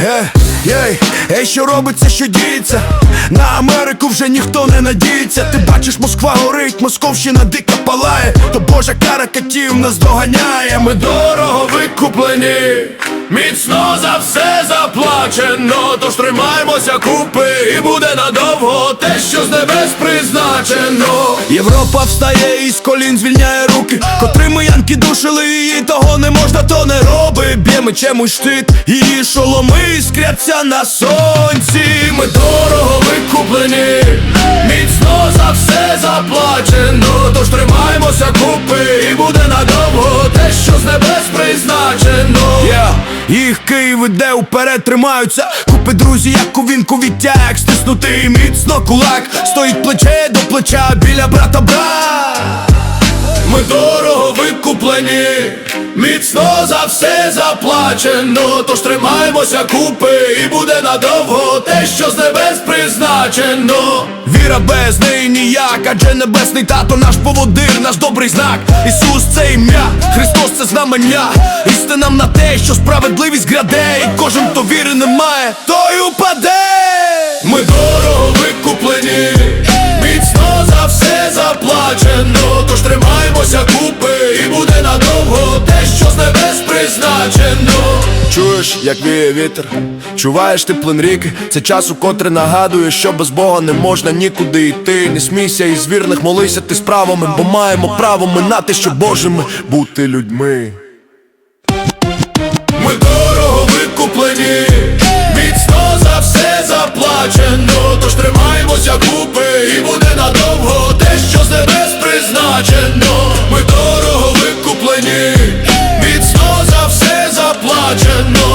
Е, єй, ей, що робиться, що діється? На Америку вже ніхто не надіється. Ти бачиш, Москва горить, Московщина дика палає, то божа кара катів нас доганяє. Ми дорого викуплені, міцно за все заплачено. Тож тримаємося купи, і буде надовго те, що з небес призначено. Європа встає і з колін звільняє руки, котрими янки душили її, того не можна, то не роби. Б'є мечем у штит, її шоломи іскряться на сонці. Ми дорого викуплені, міцно за все заплачено. Тож тримаємося купи, і буде надовго те, що з небес призначено. Yeah. Їх Київ іде уперед, тримаються. Купи друзі, як у вінку відтяг, стиснути міцно кулак, стоїть плече до плеча біля брата брат. Ми дорого викуплені, міцно за все заплачено. Тож тримаємося купи, і буде надовго те, що з небес призначено. Віра без неї ніяк, адже небесний тато наш поводир, наш добрий знак. Ісус це ім'я, Христос це знамення. Істина нам на те, що справедливість гряде, і кожен, хто віри не призначено. Чуєш, як віє вітер, чуваєш ти плин ріки, це час, у котре нагадує, що без Бога не можна нікуди йти. Не смійся із вірних, молися ти справами, бо маємо право минати, що Божими бути людьми. Ми дорого викуплені, міцно за все заплачено. Тож тримаємося купи, і буде надовго те, що з небес призначено. Викуплені,